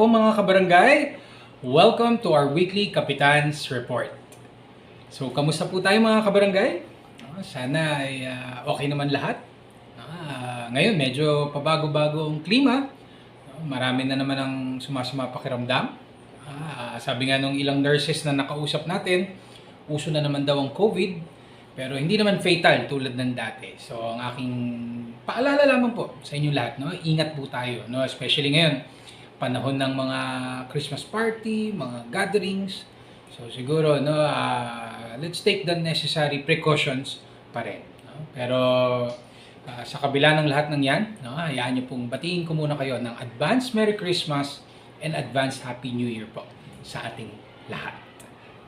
po mga kabarangay. Welcome to our weekly Kapitan's Report. So, kamusta po tayo mga kabarangay? Ah, Sana ay ah, okay naman lahat. Ah, ngayon, medyo pabago-bago ang klima. Marami na naman ang sumasama pakiramdam. Ah, sabi nga nung ilang nurses na nakausap natin, uso na naman daw ang COVID. Pero hindi naman fatal tulad ng dati. So, ang aking paalala lamang po sa inyo lahat, no? ingat po tayo. No? Especially ngayon, panahon ng mga Christmas party, mga gatherings. So, siguro, no, ah, let's take the necessary precautions pa rin. No? Pero, ah, sa kabila ng lahat ng yan, no, hayaan niyo pong batiin ko muna kayo ng advance Merry Christmas and advance Happy New Year po sa ating lahat.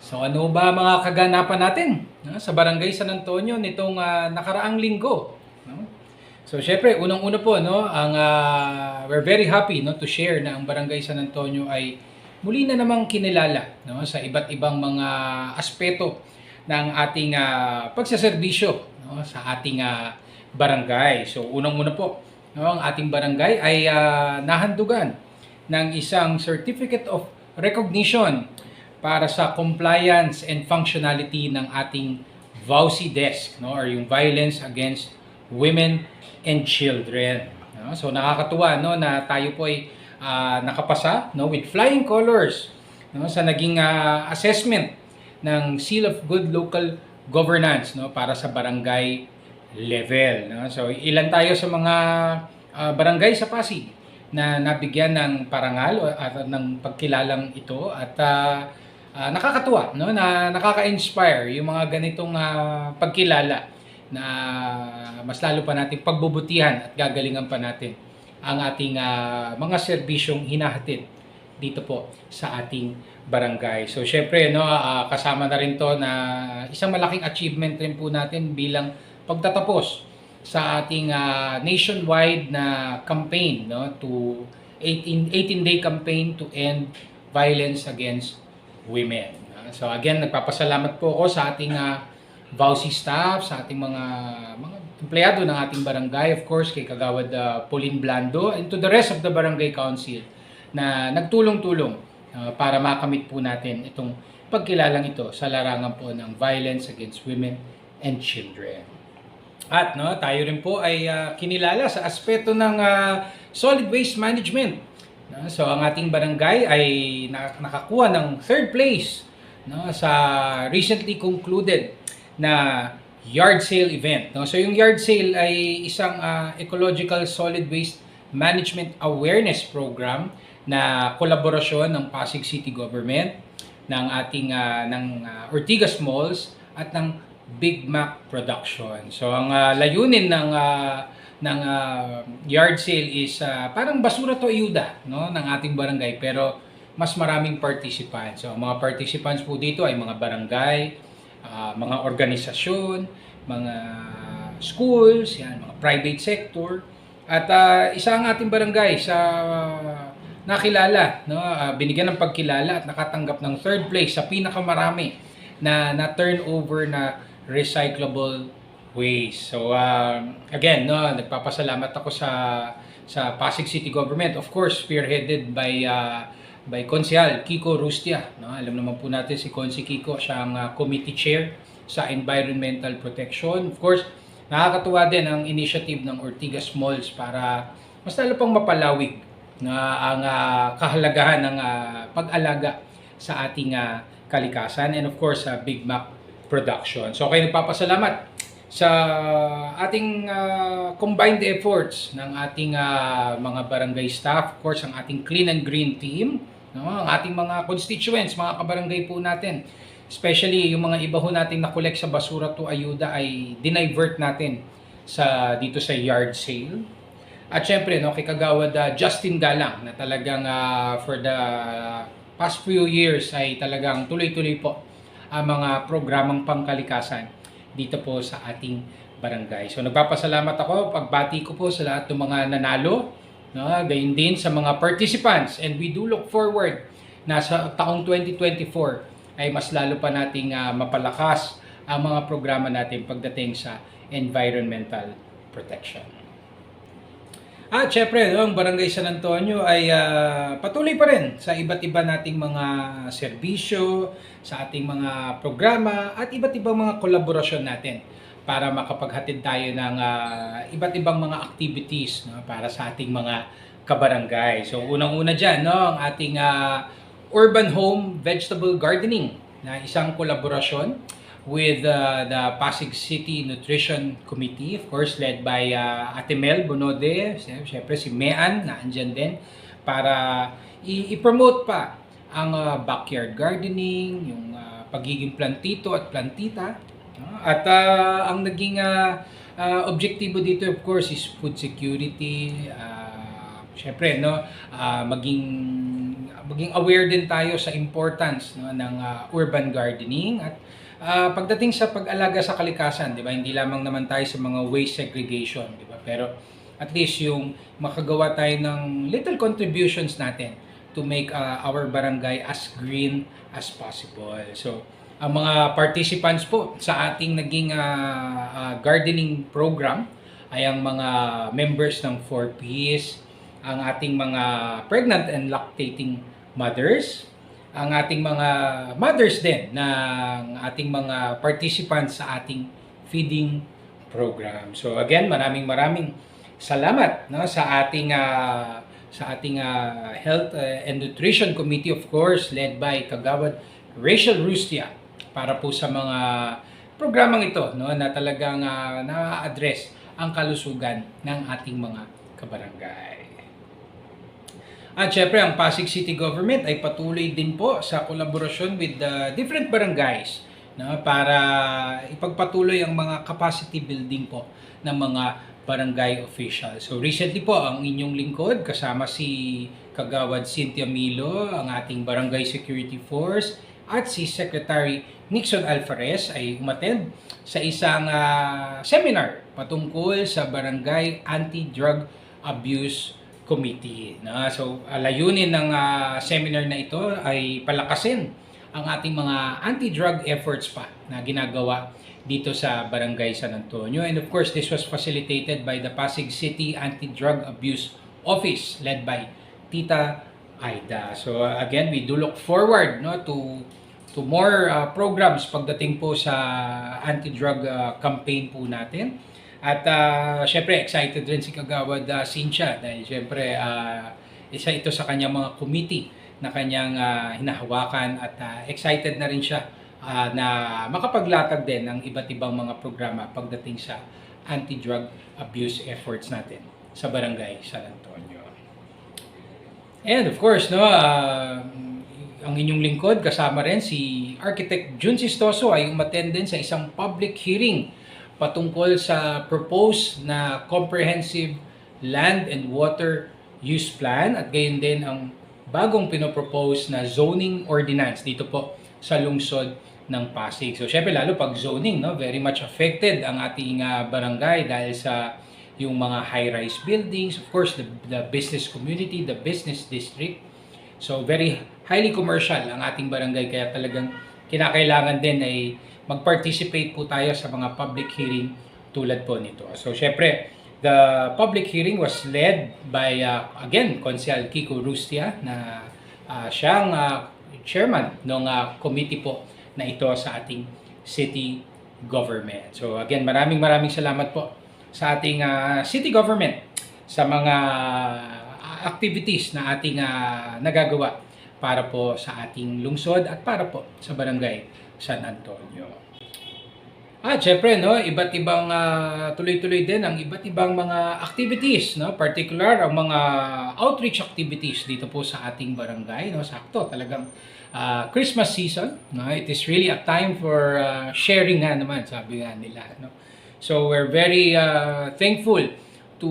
So ano ba mga kaganapan natin no? sa Barangay San Antonio nitong ah, nakaraang linggo? So syempre, unang-una po, no, ang ah, we're very happy no to share na ang Barangay San Antonio ay muli na namang kinilala no sa iba't ibang mga aspeto ng ating ah, pagsaserbisyo no sa ating ah, barangay. So unang-una po, no, ang ating barangay ay ah, nahandugan ng isang certificate of recognition para sa compliance and functionality ng ating VAUSI desk no or yung violence against women and children no? so nakakatuwa no na tayo po ay ah, nakapasa no with flying colors no sa naging ah, assessment ng Seal of Good Local Governance no para sa barangay level no so ilan tayo sa mga ah, barangay sa Pasig na nabigyan ng parangal at ng pagkilalang ito at ah, ah, nakakatuwa no na nakaka-inspire yung mga ganitong ah, pagkilala na mas lalo pa natin pagbubutihan at gagalingan pa natin ang ating ah, mga serbisyong hinahatid dito po sa ating barangay. So syempre no ah, kasama na rin to na isang malaking achievement rin po natin bilang pagtatapos sa ating ah, nationwide na campaign no to 18 18 day campaign to end violence against women. So again, nagpapasalamat po ako sa ating uh, VAUSI staff, sa ating mga mga empleyado ng ating barangay, of course, kay Kagawad uh, Pauline Blando, and to the rest of the barangay council na nagtulong-tulong uh, para makamit po natin itong pagkilalang ito sa larangan po ng violence against women and children. At no, tayo rin po ay ah, kinilala sa aspeto ng ah, solid waste management. No? So ang ating barangay ay na- nakakuha ng third place no, sa recently concluded na yard sale event. No? So yung yard sale ay isang ah, ecological solid waste management awareness program na kolaborasyon ng Pasig City Government, ng ating ah, ng ah, Ortigas Malls at ng Big Mac Production. So ang ah, layunin ng ah, ng ah, yard sale is ah, parang basura to ayuda no ng ating barangay pero mas maraming participants. So ang mga participants po dito ay mga barangay, ah, mga organisasyon, mga schools, yan, mga private sector at ah, isa ang ating barangay sa nakilala, no? Ah, binigyan ng pagkilala at nakatanggap ng third place sa pinakamarami na na turnover na recyclable waste. So um, again, no, nagpapasalamat ako sa sa Pasig City Government, of course, spearheaded by uh, by Konsehal Kiko Rustia, no? Alam naman po natin si Konsi Kiko, siya ang uh, committee chair sa environmental protection. Of course, nakakatuwa din ang initiative ng Ortigas Malls para mas lalo pang mapalawig na ang ah, kahalagahan ng ah, pag-alaga sa ating ah, kalikasan and of course sa Big Mac production. So kayo nagpapasalamat sa ating ah, combined efforts ng ating ah, mga barangay staff, of course ang ating clean and green team, no? ang ating mga constituents, mga kabarangay po natin. Especially yung mga iba ho nating na-collect sa basura to ayuda ay dinivert natin sa dito sa yard sale. At syempre, no, kay Kagawad ah, Justin Galang na talagang ah, for the past few years ay talagang tuloy-tuloy po ang mga programang pangkalikasan dito po sa ating barangay. So nagpapasalamat ako, pagbati ko po sa lahat ng mga nanalo, no, gayon din sa mga participants and we do look forward na sa taong 2024 ay mas lalo pa nating ah, mapalakas ang mga programa natin pagdating sa environmental protection. At syempre, ang Barangay San Antonio ay ah, patuloy pa rin sa iba't iba nating mga serbisyo, sa ating mga programa, at iba't ibang mga kolaborasyon natin para makapaghatid tayo ng ah, iba't ibang mga activities no, para sa ating mga kabarangay. So, unang-una dyan, no, ang ating ah, Urban Home Vegetable Gardening na isang kolaborasyon with uh, the Pasig City Nutrition Committee, of course, led by uh, Ate Mel Bonode, siyempre si Mean na andyan din, para i-promote pa ang uh, backyard gardening, yung uh, pagiging plantito at plantita. At uh, ang naging uh, uh, objektibo dito, of course, is food security. Uh, Siyempre, no, uh, maging maging aware din tayo sa importance no, ng uh, urban gardening at Ah, pagdating sa pag-alaga sa kalikasan, 'di ba? Hindi lamang naman tayo sa mga waste segregation, 'di ba? Pero at least yung makagawa tayo ng little contributions natin to make ah, our barangay as green as possible. So, ang mga participants po sa ating naging ah, ah, gardening program ay ang mga members ng 4Ps, ang ating mga pregnant and lactating mothers, ang ating mga mothers din ng ating mga participants sa ating feeding program. So again, maraming maraming salamat no sa ating ah, sa ating ah, Health ah, and Nutrition Committee of course led by Kagawad Rachel Rustia para po sa mga programang ito no na talagang ah, na-address ang kalusugan ng ating mga kabarangay. At syempre, ang Pasig City Government ay patuloy din po sa kolaborasyon with the different barangays no, para ipagpatuloy ang mga capacity building po ng mga barangay officials. So recently po, ang inyong lingkod kasama si Kagawad Cynthia Milo, ang ating Barangay Security Force, at si Secretary Nixon Alvarez ay umattend sa isang ah, seminar patungkol sa Barangay Anti-Drug Abuse Committee. Na so ah, layunin ng ah, seminar na ito ay palakasin ang ating mga anti-drug efforts pa na ginagawa dito sa Barangay San Antonio. And of course, this was facilitated by the Pasig City Anti-Drug Abuse Office led by Tita Aida. So uh, again, we do look forward no to to more uh, programs pagdating po sa anti-drug uh, campaign po natin. At uh, syempre excited rin si Kagawad uh, Cynthia dahil syempre uh, isa ito sa kanyang mga committee na kanyang uh, hinahawakan at uh, excited na rin siya uh, na makapaglatag din ng iba't ibang mga programa pagdating sa anti-drug abuse efforts natin sa Barangay San Antonio. And of course, no, uh, ang inyong lingkod kasama rin si Architect Jun Sistoso ay umattend din sa isang public hearing patungkol sa proposed na comprehensive land and water use plan at gayon din ang bagong pinopropose na zoning ordinance dito po sa lungsod ng Pasig. So syempre lalo pag zoning, no, very much affected ang ating ah, barangay dahil sa yung mga high-rise buildings, of course the, the business community, the business district. So very highly commercial ang ating barangay kaya talagang kinakailangan din ay mag-participate po tayo sa mga public hearing tulad po nito. So syempre, the public hearing was led by uh, again Konsyal Kiko Rustia na uh, siyang uh, chairman ng uh, committee po na ito sa ating city government. So again, maraming maraming salamat po sa ating uh, city government sa mga uh, activities na ating uh, nagagawa para po sa ating lungsod at para po sa barangay San Antonio. At syempre, no, iba't ibang ah, tuloy-tuloy din ang iba't ibang mga activities, no, particular ang mga outreach activities dito po sa ating barangay, no, sakto talagang ah, Christmas season, no, it is really a time for ah, sharing nga naman, sabi nga nila, no. So we're very ah, thankful to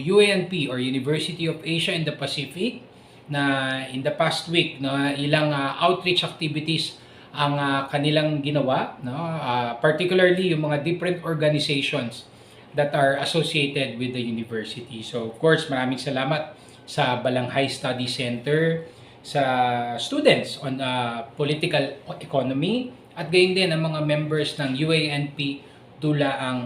UANP or University of Asia in the Pacific na in the past week, no, ilang ah, outreach activities ang ah, kanilang ginawa, no? Ah, particularly yung mga different organizations that are associated with the university. So of course, maraming salamat sa Balanghay Study Center, sa students on ah, political economy, at gayon din ang mga members ng UANP Dula ang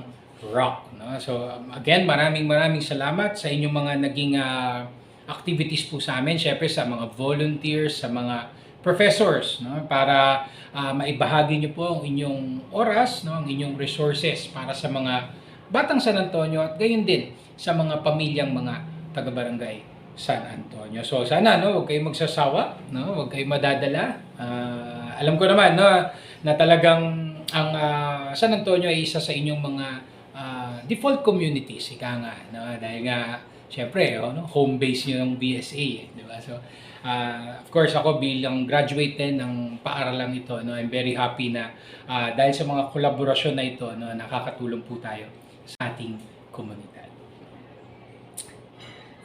Rock. No? So again, maraming maraming salamat sa inyong mga naging ah, activities po sa amin. Siyempre sa mga volunteers, sa mga professors no? para ah, maibahagi niyo po ang inyong oras, no? ang inyong resources para sa mga batang San Antonio at gayon din sa mga pamilyang mga taga-barangay San Antonio. So sana no, huwag kayong magsasawa, no? Huwag kayong madadala. Ah, alam ko naman no na talagang ang ah, San Antonio ay isa sa inyong mga ah, default communities, ika nga, no? Dahil nga syempre, oh, no? home base niyo ng BSA, eh, di ba? So ah, of course ako bilang graduate din ng paaralang ito, no, I'm very happy na ah, dahil sa mga kolaborasyon na ito, no, nakakatulong po tayo sa ating komunidad.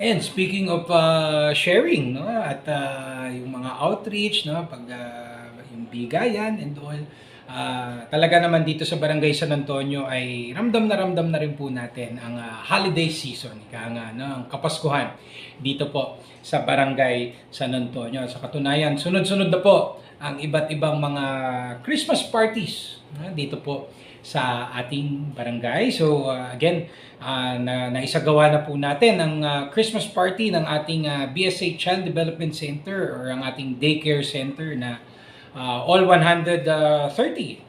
And speaking of uh, sharing, no, at uh, yung mga outreach, no, pag uh, yung bigayan and all, uh, talaga naman dito sa Barangay San Antonio ay ramdam na ramdam na rin po natin ang uh, holiday season, ika nga, no, ang Kapaskuhan dito po sa Barangay San Antonio. Sa katunayan, sunod-sunod na po ang iba't ibang mga Christmas parties no, dito po sa ating barangay. So uh, again, uh, na naisagawa na po natin ang uh, Christmas party ng ating uh, BSA Child Development Center or ang ating daycare center na uh, all 130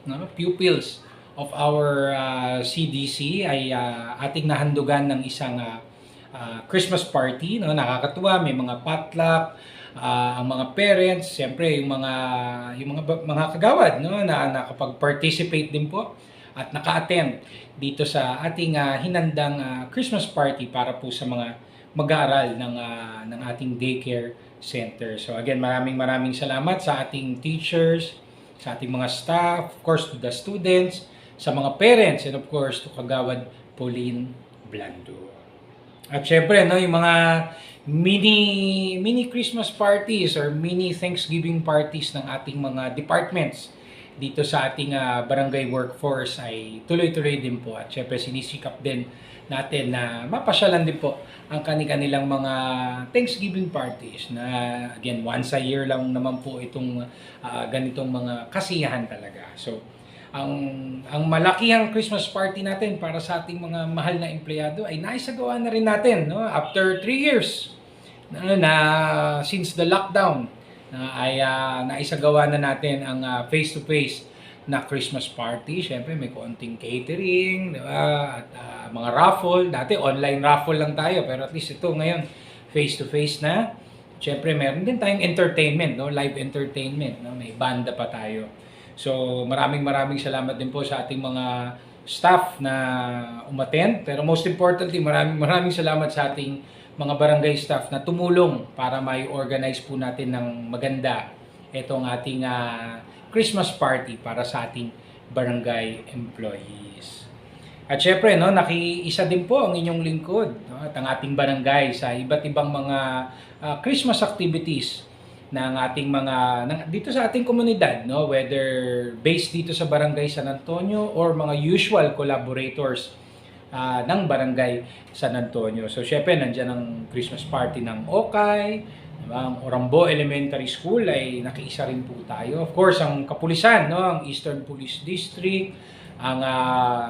no, pupils of our uh, CDC ay uh, ating nahandugan ng isang uh, uh, Christmas party. No? Nakakatuwa, may mga potluck, uh, ang mga parents, siyempre yung mga yung mga mga kagawad no na nakapag-participate din po at naka-attend dito sa ating uh, hinandang uh, Christmas party para po sa mga mag-aaral ng uh, ng ating daycare center. So again, maraming maraming salamat sa ating teachers, sa ating mga staff, of course to the students, sa mga parents and of course to Kagawad Pauline Blando. At syempre, no, yung mga mini mini Christmas parties or mini Thanksgiving parties ng ating mga departments dito sa ating uh, barangay workforce ay tuloy-tuloy din po. At syempre sinisikap din natin na mapasyalan din po ang kanilang mga Thanksgiving parties na again once a year lang naman po itong uh, ganitong mga kasiyahan talaga. So ang ang malakihang Christmas party natin para sa ating mga mahal na empleyado ay naisagawa na rin natin no after 3 years. Na, na since the lockdown na ay uh, naisagawa na natin ang uh, face-to-face na Christmas party. Siyempre, may konting catering, di ba? At uh, mga raffle. Dati, online raffle lang tayo. Pero at least ito ngayon, face-to-face na. Siyempre, meron din tayong entertainment, no? live entertainment. No? May banda pa tayo. So, maraming maraming salamat din po sa ating mga staff na umattend. Pero most importantly, maraming maraming salamat sa ating mga barangay staff na tumulong para may organize po natin ng maganda itong ating uh, Christmas party para sa ating barangay employees. At syempre, no, nakiisa din po ang inyong lingkod no, at ang ating barangay sa iba't ibang mga uh, Christmas activities ng ating mga ng, dito sa ating komunidad no whether based dito sa barangay San Antonio or mga usual collaborators uh, ng barangay San Antonio. So syempre nandiyan ang Christmas party ng Okay, diba? ang Orambo Elementary School ay nakiisa rin po tayo. Of course, ang kapulisan, no, ang Eastern Police District, ang uh,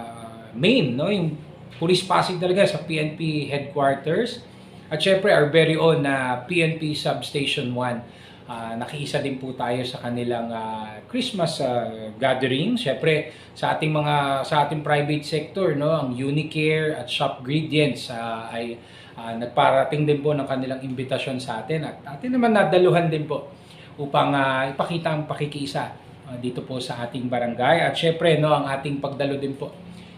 main, no, yung Police Pasig talaga sa PNP headquarters. At syempre, our very own na uh, PNP Substation 1 Uh, nakiisa din po tayo sa kanilang uh, Christmas uh, gathering. Siyempre, sa ating mga sa ating private sector, no, ang Unicare at Shop Gradients uh, ay uh, nagparating din po ng kanilang imbitasyon sa atin at atin naman nadaluhan din po upang uh, ipakita ang pakikiisa uh, dito po sa ating barangay at syempre no ang ating pagdalo din po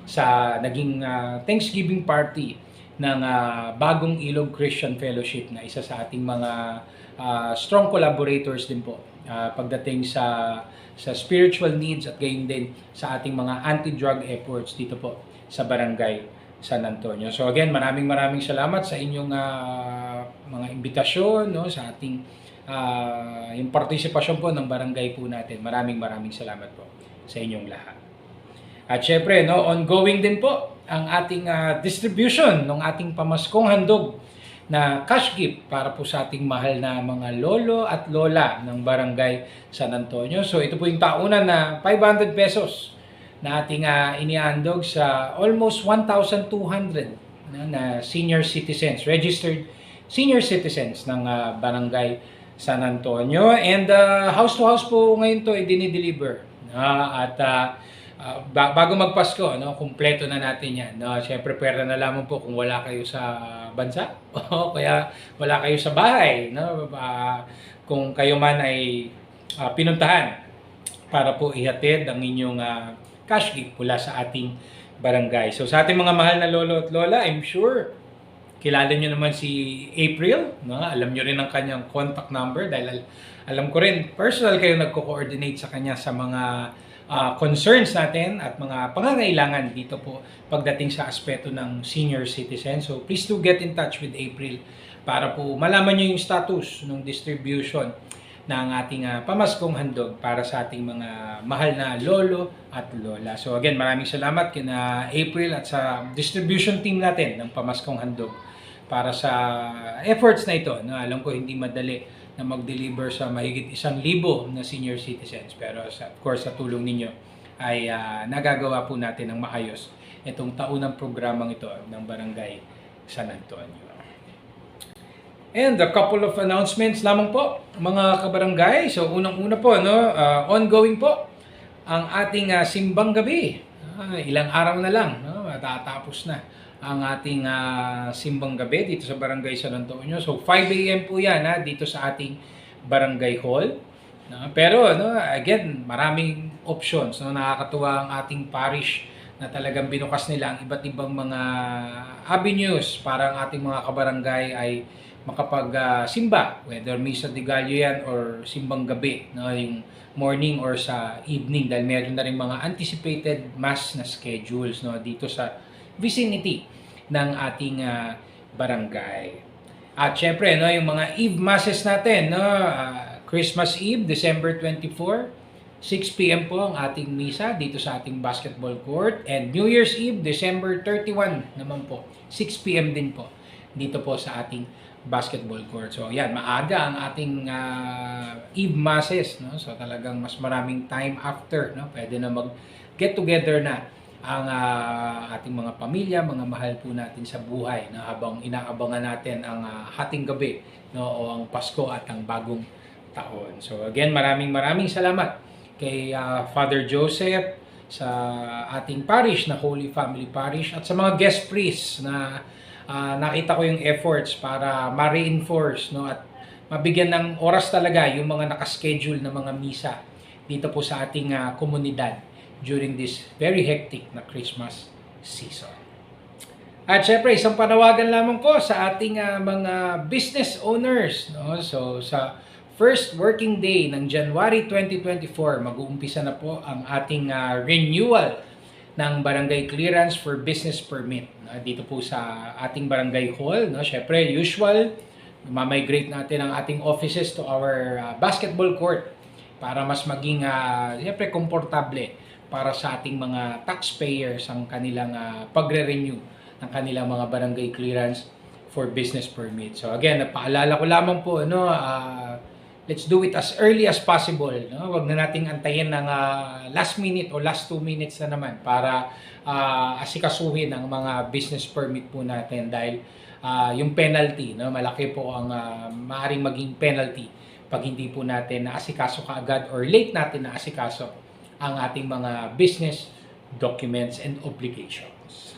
sa naging uh, Thanksgiving party ng uh, Bagong Ilog Christian Fellowship na isa sa ating mga uh, strong collaborators din po uh, pagdating sa sa spiritual needs at gayon din sa ating mga anti-drug efforts dito po sa Barangay San Antonio. So again, maraming maraming salamat sa inyong uh, mga imbitasyon no sa ating uh, yung partisipasyon po ng barangay po natin. Maraming maraming salamat po sa inyong lahat. At syempre, no, ongoing din po ang ating uh, distribution ng ating pamaskong handog na cash gift para po sa ating mahal na mga lolo at lola ng barangay San Antonio. So ito po yung taunan na 500 pesos na ating uh, inihandog sa almost 1,200 no, na senior citizens, registered senior citizens ng ah, barangay San Antonio. And ah, house to house po ngayon to ay dinideliver. Ah, at ah, ba- bago magpasko, no, kumpleto na natin yan. No? Siyempre, pwera na lamang po kung wala kayo sa bansa o kaya wala kayo sa bahay. No? Ah, kung kayo man ay ah, pinuntahan para po ihatid ang inyong ah, cash gift mula sa ating barangay. So sa ating mga mahal na lolo at lola, I'm sure kilala nyo naman si April, no? alam nyo rin ang kanyang contact number dahil al- alam ko rin, personal kayo nagko-coordinate sa kanya sa mga ah, concerns natin at mga pangangailangan dito po pagdating sa aspeto ng senior citizen. So please do get in touch with April para po malaman nyo yung status ng distribution ng ating ah, pamaskong handog para sa ating mga mahal na lolo at lola. So again, maraming salamat kina April at sa distribution team natin ng pamaskong handog para sa efforts na ito. No? Alam ko hindi madali na mag-deliver sa mahigit isang libo na senior citizens. Pero sa, of course, sa tulong ninyo ay ah, nagagawa po natin ng maayos itong taunang programang ito ng Barangay San Antonio. And a couple of announcements lamang po, mga kabarangay. So, unang-una po, no, ah, ongoing po ang ating ah, simbang gabi. Ah, ilang araw na lang, no, matatapos na ang ating ah, simbang gabi dito sa Barangay San Antonio. So, 5 a.m. po yan ha, dito sa ating Barangay Hall. No? Pero, no, again, maraming options. No? Nakakatuwa ang ating parish na talagang binukas nila ang iba't ibang mga avenues para ang ating mga kabarangay ay makapag-simba, whether Misa de Gallo yan or simbang gabi, no? yung morning or sa evening dahil meron na rin mga anticipated mass na schedules no? dito sa vicinity ng ating ah, barangay. At syempre, no, yung mga Eve masses natin, no, ah, Christmas Eve, December 24, 6 p.m. po ang ating misa dito sa ating basketball court. And New Year's Eve, December 31 naman po, 6 p.m. din po dito po sa ating basketball court. So, yan, maaga ang ating ah, Eve masses, no? So, talagang mas maraming time after, no? Pwede na mag get together na ang ah, ating mga pamilya, mga mahal po natin sa buhay na habang inaabangan natin ang ah, hating gabi no o ang Pasko at ang bagong taon. So again, maraming maraming salamat kay ah, Father Joseph sa ating parish na Holy Family Parish at sa mga guest priests na ah, nakita ko yung efforts para ma-reinforce no at mabigyan ng oras talaga yung mga nakaschedule na mga misa dito po sa ating ah, komunidad during this very hectic na Christmas season. At syempre, isang panawagan lamang po sa ating ah, mga business owners. No? So, sa first working day ng January 2024, mag-uumpisa na po ang ating ah, renewal ng barangay clearance for business permit. No? Dito po sa ating barangay hall. No? Syempre, usual, mamigrate natin ang ating offices to our ah, basketball court para mas maging, uh, syempre, komportable para sa ating mga taxpayers ang kanilang ah, pagre-renew ng kanilang mga barangay clearance for business permit. So again, napaalala ko lamang po, no, ah, let's do it as early as possible. No? Huwag na nating antayin ng ah, last minute o last two minutes na naman para ah, asikasuhin ang mga business permit po natin dahil ah, yung penalty, no, malaki po ang ah, maaaring maging penalty pag hindi po natin naasikaso kaagad or late natin naasikaso ang ating mga business documents and obligations.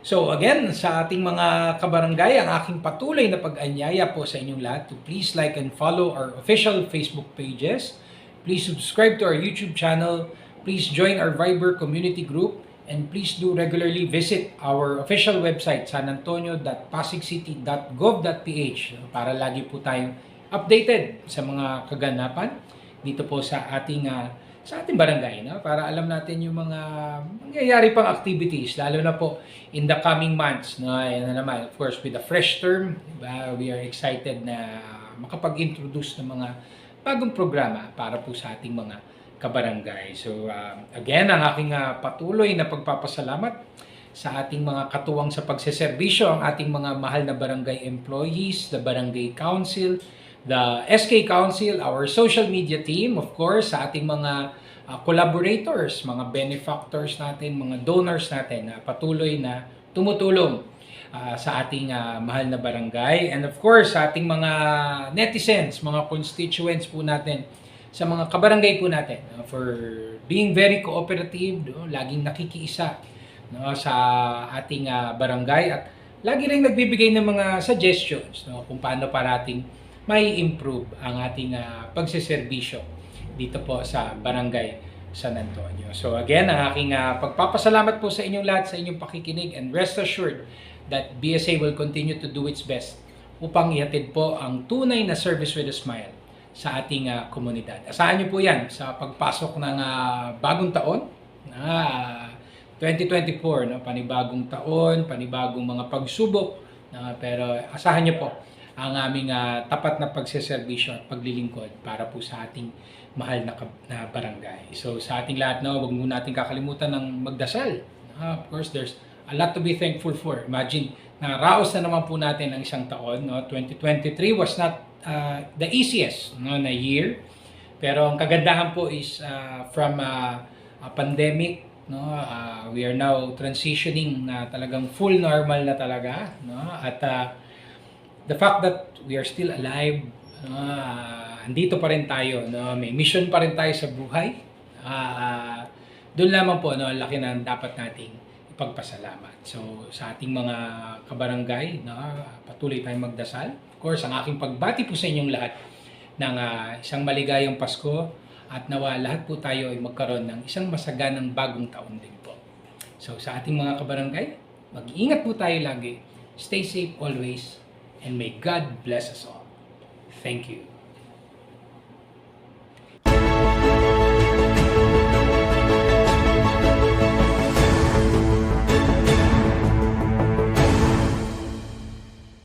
So again, sa ating mga kabarangay, ang aking patuloy na pag-anyaya po sa inyong lahat to please like and follow our official Facebook pages. Please subscribe to our YouTube channel. Please join our Viber community group. And please do regularly visit our official website, sanantonio.pasigcity.gov.ph para lagi po tayong updated sa mga kaganapan dito po sa ating ah, sa ating barangay no? Para alam natin yung mga mangyayari pang activities lalo na po in the coming months no? Ayan na naman of course with the fresh term diba, we are excited na makapag-introduce ng mga bagong programa para po sa ating mga kabarangay. So ah, again ang aking ah, patuloy na pagpapasalamat sa ating mga katuwang sa pagseserbisyo ang ating mga mahal na barangay employees, the barangay council, the SK Council, our social media team, of course, sa ating mga uh, collaborators, mga benefactors natin, mga donors natin na patuloy na tumutulong uh, sa ating uh, mahal na barangay. And of course, sa ating mga netizens, mga constituents po natin, sa mga kabarangay po natin uh, for being very cooperative, no? laging nakikiisa no? sa ating uh, barangay at lagi rin nagbibigay ng mga suggestions no? kung paano pa natin may improve ang ating uh, pagseserbisyo dito po sa barangay San Antonio. So again, ang aking uh, pagpapasalamat po sa inyong lahat sa inyong pakikinig and rest assured that BSA will continue to do its best upang ihatid po ang tunay na service with a smile sa ating uh, komunidad. Asahan niyo po yan sa pagpasok ng uh, bagong taon na uh, 2024, no? panibagong taon, panibagong mga pagsubok, na pero asahan niyo po ang aming uh, tapat na pagseserbisyo at paglilingkod para po sa ating mahal na, na barangay. So sa ating lahat, no, wag muna natin kakalimutan ng magdasal. Uh, of course, there's a lot to be thankful for. Imagine, naraos na naman po natin ang isang taon. No? 2023 was not uh, the easiest no, na year. Pero ang kagandahan po is uh, from uh, a pandemic, no, uh, we are now transitioning na talagang full normal na talaga. No? At uh, the fact that we are still alive, uh, andito pa rin tayo, no? may mission pa rin tayo sa buhay. Uh, doon lamang po, no, laki na dapat nating ipagpasalamat. So, sa ating mga kabarangay, no, patuloy tayong magdasal. Of course, ang aking pagbati po sa inyong lahat ng uh, isang maligayang Pasko at nawa lahat po tayo ay magkaroon ng isang masaganang bagong taon din po. So, sa ating mga kabarangay, mag-iingat po tayo lagi. Stay safe always and may God bless us all. Thank you.